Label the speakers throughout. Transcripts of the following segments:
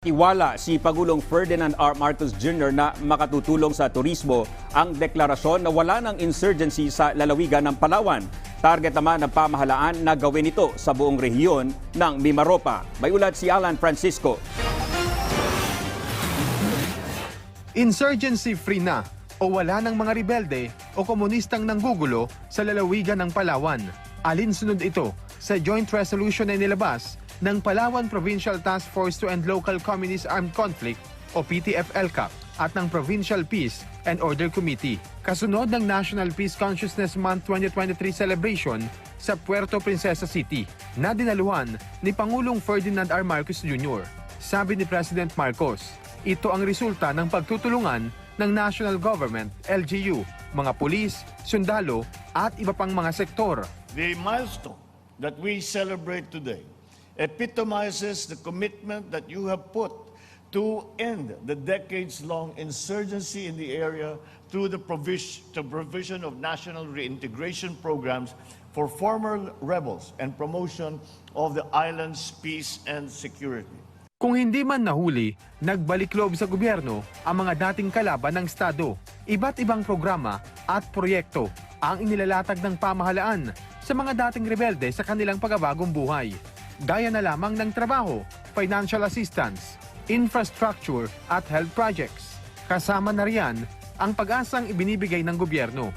Speaker 1: Iwala si Pagulong Ferdinand R. Marcos Jr. na makatutulong sa turismo ang deklarasyon na wala ng insurgency sa lalawigan ng Palawan. Target naman ng pamahalaan na gawin ito sa buong rehiyon ng Mimaropa. May ulat si Alan Francisco.
Speaker 2: Insurgency-free na o wala ng mga rebelde o komunistang nanggugulo sa lalawigan ng Palawan. Alinsunod ito sa joint resolution na nilabas ng Palawan Provincial Task Force to End Local Communist Armed Conflict o PTF-LCAP at ng Provincial Peace and Order Committee. Kasunod ng National Peace Consciousness Month 2023 celebration sa Puerto Princesa City na dinaluhan ni Pangulong Ferdinand R. Marcos Jr. Sabi ni President Marcos, ito ang resulta ng pagtutulungan ng national government, LGU, mga pulis, sundalo at iba pang mga sektor.
Speaker 3: The milestone that we celebrate today epitomizes the commitment that you have put to end the decades-long insurgency in the area through the provision, of national reintegration programs for former rebels and promotion of the island's peace and security.
Speaker 2: Kung hindi man nahuli, nagbalik loob sa gobyerno ang mga dating kalaban ng Estado. Iba't ibang programa at proyekto ang inilalatag ng pamahalaan sa mga dating rebelde sa kanilang pagabagong buhay. Gaya na lamang ng trabaho, financial assistance, infrastructure at health projects. Kasama na riyan ang pag-asang ibinibigay ng gobyerno.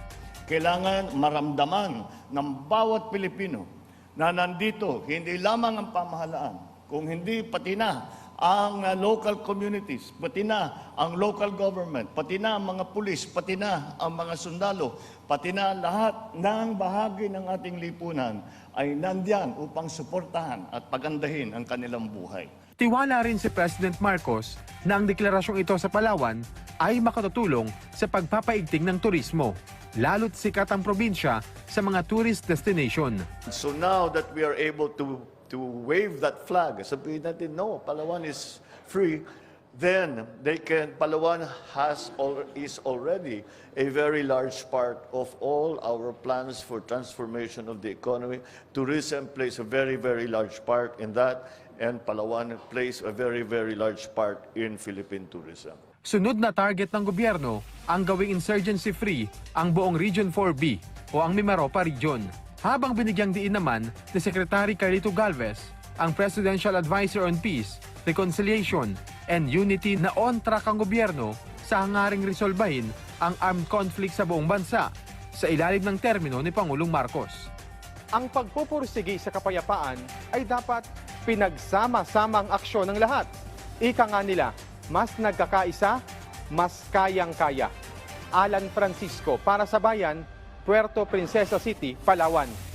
Speaker 3: Kailangan maramdaman ng bawat Pilipino na nandito hindi lamang ang pamahalaan, kung hindi pati na ang uh, local communities, pati na ang local government, pati na ang mga pulis, pati na ang mga sundalo, pati na lahat ng bahagi ng ating lipunan ay nandyan upang suportahan at pagandahin ang kanilang buhay.
Speaker 2: Tiwala rin si President Marcos na ang deklarasyong ito sa Palawan ay makatutulong sa pagpapaigting ng turismo, lalo't sikat ang probinsya sa mga tourist destination.
Speaker 3: So now that we are able to to wave that flag, sabihin natin, no, Palawan is free, then they can, Palawan has or is already a very large part of all our plans for transformation of the economy. Tourism plays a very, very large part in that, and Palawan plays a very, very large part in Philippine tourism.
Speaker 2: Sunod na target ng gobyerno ang gawing insurgency-free ang buong Region 4B o ang Mimaropa Region. Habang binigyang diin naman ni Secretary Carlito Galvez, ang Presidential Advisor on Peace, Reconciliation, and Unity na on track ang gobyerno sa hangaring resolbahin ang armed conflict sa buong bansa sa ilalim ng termino ni Pangulong Marcos.
Speaker 4: ang pagpupursigi sa kapayapaan ay dapat pinagsama-samang aksyon ng lahat. Ika nga nila, mas nagkakaisa, mas kayang-kaya. Alan Francisco para sa Bayan, Puerto Princesa City, Palawan.